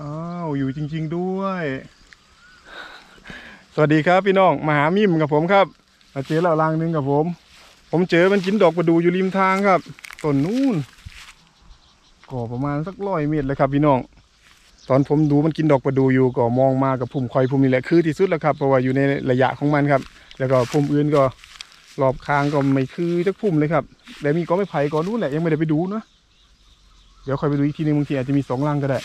อ้าวอยู่จริง ๆด้วย สวัสดีครับพี่น้องมาหามิมกับผมครับมาเจอแล้วรางหนึงกับผม ผมเจอมันกินดอกประดูอยู่ริมทางครับต้นนู้นก็ประมาณสักร้อยเมตรเลยครับพี่น้อง ตอนผมดูมันกินดอกประดูอยู่ก็มองมากับพุ่มคอยพุ่มนี่แหละคือที่สุดแล้วครับเพราะว่าอยู่ในระยะของมันครับ แล้วก็พุ่มอื่นก็รอบคางก็ไม่คือจักพุ่มเลยครับแล้วมีก็ไม่ไผ่ก็นู้นแหละยังไม่ได้ไปดูนะเดี๋ยวคอยไปดูอีกทีนึงบางทีอาจจะมีสองรังก็ได้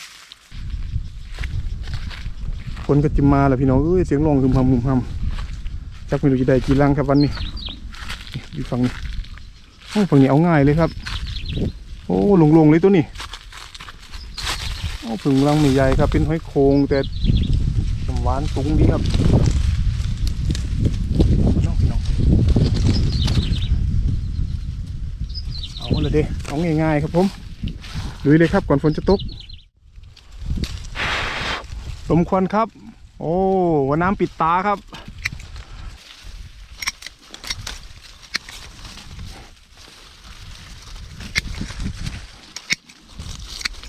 นก็จะมาแล้วพี่น้องเอ้ยเสียงร้องคึมพำคึมพำจักไม่รู้จะได้กี่รังครับวันนี้อยู่ฝั่งนี้โอ้ฝั่งนี้เอาง่ายเลยครับ โอ้ลงๆเลยตัวนี้โอ้ผึ่งรังม่ใหญ่ครับ เป็นหอยโครงแต่น้ำหวานสูงดีครับน้องพี่น้องเอาเลยเด้เอาง่ายๆครับผมลุยเลยครับก่อนฝนจะตก สมควรครับ โอ้วันน้ำปิดตาครับ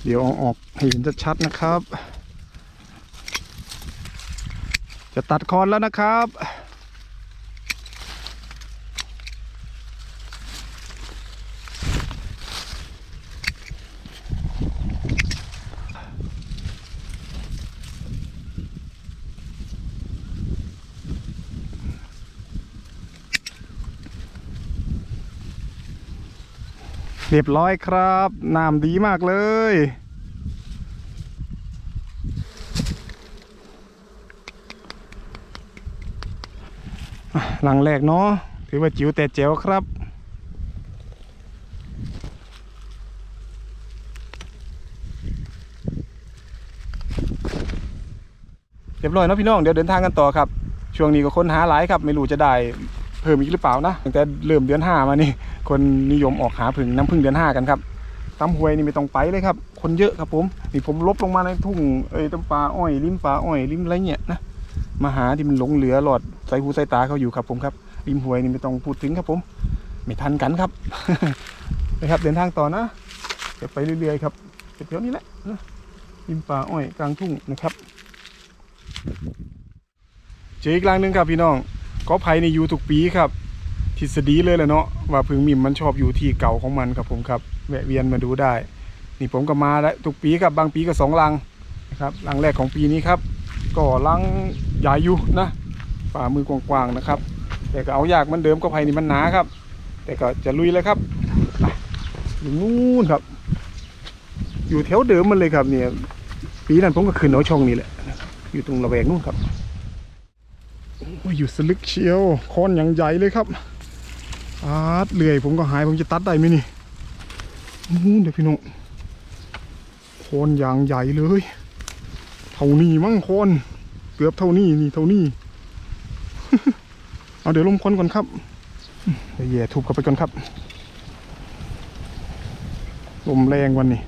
เดี๋ยวเอาออกให้เห็นชัดๆนะครับ จะตัดคอนแล้วนะครับ เรียบร้อยครับน้ำดีมากเลย หลังแรกเนาะถือว่าจิ๋วแต่เจ๋วครับเรียบร้อยนะพี่น้องเดี๋ยวเดินทางกันต่อครับ ช่วงนี้ก็ค้นหาหลายครับ ไม่รู้จะได้เพิ่มอีกหรือเปล่านะตั้งแต่เริ่มเดือนห้ามานี่ คนนิยมออกหาผึ่งน้ำผึ้งเดือนห้ากันครับตำหวยนี่ไม่ต้องไปเลยครับ คนเยอะครับผมนี่ผมลบลงมาในทุ่งเอ้ยตำปลาอ้อยริมปลาอ้อยริมอะไรเงี้ยนะมาหาที่มันหลงเหลือหลอดใส่หูใส่ตาเขาอยู่ครับผมครับริมหวยนี่ไม่ต้องพูดถึงครับผม ไม่ทันกันครับนะครับเดินทางต่อนะเดี๋ยวไปเรื่อยๆครับเดี๋ยวนี้แหละริมป่าอ้อยกลางทุ่งนะครับเจออีกรังหนึ่งครับพี่น้องก็ภัยในอยู่ทุกปีครับ ฤษฎีเลยแหละเนาะว่าพึ่งมิมมันชอบอยู่ที่เก่าของมันครับผมครับแวะเวียนมาดูได้ นี่ผมก็มาแล้วทุกปีครับบางปีก็สองรังนะครับรังแรกของปีนี้ครับ ก็รังใหญ่อยู่นะฝ่ามือกว้างๆนะครับ แต่ก็เอายากเหมันเดิมก็ภัยนี่มันหนาครับ แต่ก็จะลุยเลยครับอยู่นู่นครับ อยู่แถวเดิมมันเลยครับเนี่ยปีนั้นผมก็ขึ้นเอาช่องนี้แหละอยู่ตรงระแวงนู่นครับโอ้ยอยู่สลึกเชียวคอนอย่างใหญ่เลยครับ อาดเลื่อยผมก็หายผมจะตัดได้ไหมนี่นู่นเดี๋ยวพี่น้องคนอย่างใหญ่เลย เท่านี้มั้งคนเกือบเท่านี้นี่เท่านี้เอาเดี๋ยวลมควันก่อนครับเดี๋ยวแย่ทุบเข้าไปก่อนครับลมแรงวันนี้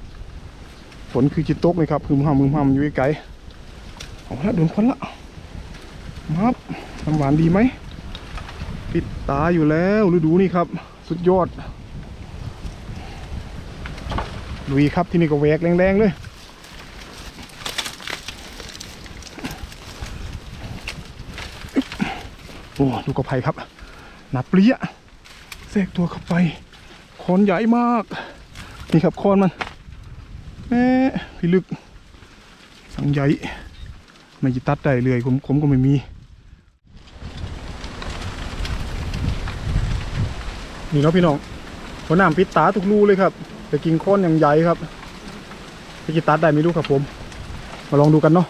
ฝนคือจิตตกเลยครับคือห้ามมือห้ามอยู่ไกลเอาละโดนควันละมับน้ำหวานดีไหม ปิดตาอยู่แล้วฤดูนี่ครับ สุดยอดลุยครับที่นี่ก็แหวกแรงๆเลยโอ้ดูกระไผ่ครับหนาเปรี้ยแทรกตัวเข้าไปโคนใหญ่มาก นี่ครับโคนมันแหมพี่ลึก สังใหญ่ไม่จิตัดได้เลยผมผมก็ไม่มี นี่เนาะพี่น้องหัวหน้ำปิดตาทุกรูเลยครับแต่กิ่งโค่นอย่างใหญ่ครับไปกินตัดได้ไม่รู้ครับผม มาลองดูกันเนาะ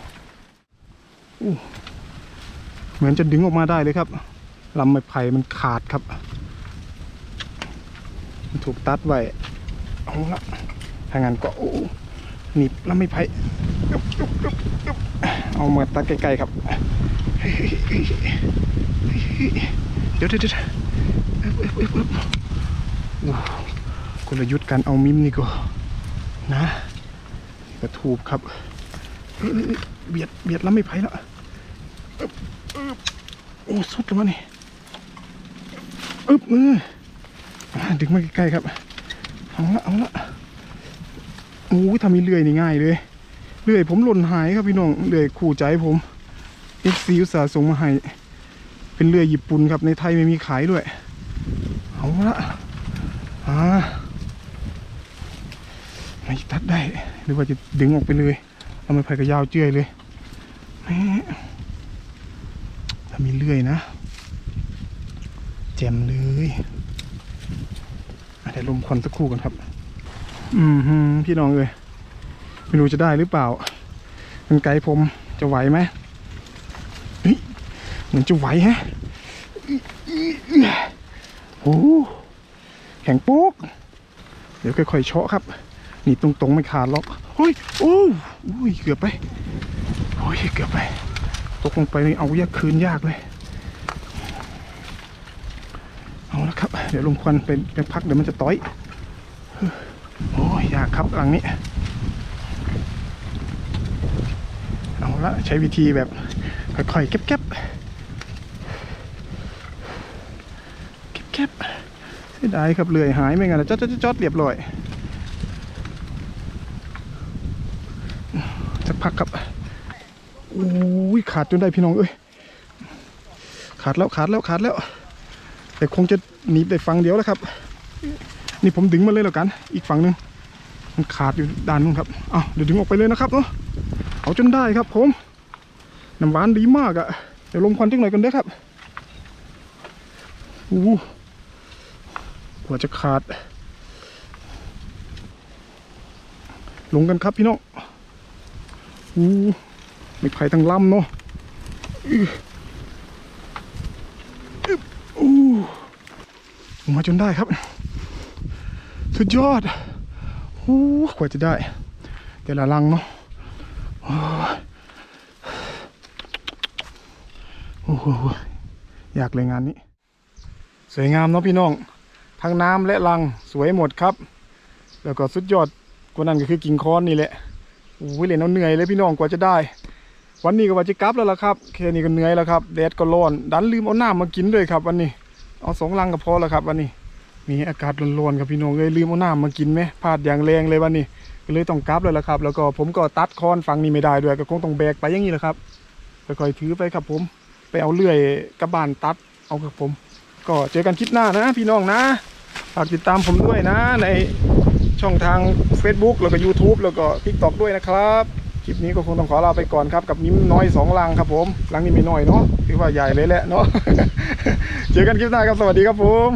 เหมือนจะดึงออกมาได้เลยครับลำไม้ไผ่มันขาดครับ มันถูกตัดไว้เอาละถ้างั้นก็หนีบลำไม้ไผ่เอามาตัดใกล้ๆครับ เดี๋ยวเดี๋ยว กลยุทธ์การเอามิมนี่ก็นะกระทูบครับเบียดเบียดแล้วไม่ไผ่แล้วโอ้สุดแล้ววะนี่อึบมือดึงมาใกล้ๆครับเอาละเอาละโอ้ยทำมีเลื่อยนี่ง่ายเลยเลื่อยผมหล่นหายครับพี่น้องเลื่อยคู่ใจผมเอฟซีอุตสาห์ส่งมาให้ เป็นเลื่อยญี่ปุ่นครับในไทยไม่มีขายด้วย เอาละอ่าไม่ตัดได้ หรือว่าจะดึงออกไปเลยเอาไม้ไผ่ก็ยาวเจือยเลยมถ้ามีเลื่อยนะแจมเลยอะเดี๋ยวลมควันสักครู่กันครับ อืมพี่น้องเลยไม่รู้จะได้หรือเปล่ามันไกลผมจะไหวไหม มือนจะไหวฮะโอ้แข็งโป๊กเดี๋ยวค่อยๆเชาะครับ นีบตรงๆไม่ขาดหรอกเฮ้ยโอ้อุ้ยเกือบไปโอ้ยเกือบไป ตกลงไปนี่เอายากคืนยากเลยเอาละครับ เดี๋ยวลมควันไปไปพักเดี๋ยวมันจะต้อยโอ้ยยากครับหลังนี้ เอาละใช้วิธีแบบค่อยๆเก็บๆเก็บเก็บๆเสียดายครับเลื่อยหายไม่งั้นนะจอดจอดจอดเรียบร้อยสักพักครับโอ้ยขาดจนได้พี่น้องเอ้ยขาดแล้วขาดแล้วขาดแล้ว แต่คงจะหนีได้ฝั่งเดียวแล้วครับ นี่ผมดึงมาเลยแล้วกัน อีกฝั่งหนึ่งมันขาดอยู่ด้านนู้นครับเอาเดี๋ยวดึงออกไปเลยนะครับเนาะเอาจนได้ครับผมน้ำหวานดีมากอะ่ะเดี๋ยวลมควันจังหน่อยกันเด้อครับอู้ กว่าจะขาด ลงกันครับพี่น้องอู้ไม่ไผ่ทั้งลำเนาะอู้มาจนได้ครับ สุดยอดโอ้กว่าจะได้ แต่ละลังเนาะโอ้โหอยากเลยงานนี้ สวยงามเนาะพี่น้อง ทั้งน้ำและลังสวยหมดครับ แล้วก็สุดยอดกว่านั้นก็คือกิ่งคอนนี่แหละโอ้ยเลยเอาเหนื่อยเลยพี่น้องกว่าจะได้ วันนี้ก็ว่าจะกลับแล้วล่ะครับแค่นี้ก็เหนื่อยแล้วครับแดดก็ร้อน ดันลืมเอาหน้ำมากินด้วยครับ วันนี้ เอาสองลังก็พอแล้วครับ วันนี้ มีอากาศร้อนๆครับพี่น้องเลยลืมเอาหน้ำมากินไหมพลาดอย่างแรงเลยวันนี้ก็เลยต้องกลับเลยละครับ แล้วก็ผมก็ตัดคอนฟังนี้ไม่ได้ด้วยก็คงต้องแบกไปอย่างนี้แหละครับค่อยๆถือไปครับ ผมไปเอาเลื่อยกระบานตัดเอาครับผม ก็เจอกันคลิปหน้านะ พี่น้องนะ ฝากติดตามผมด้วยนะ ในช่องทาง Facebook แล้วก็ YouTube แล้วก็ TikTok ด้วยนะครับ คลิปนี้ก็คงต้องขอลาไปก่อนครับ กับมิ้มน้อยสองลังครับผมลังนี้ไม่น้อยเนาะถือว่าใหญ่เลยแหละเนาะเจอกันคลิปหน้าครับ สวัสดีครับผม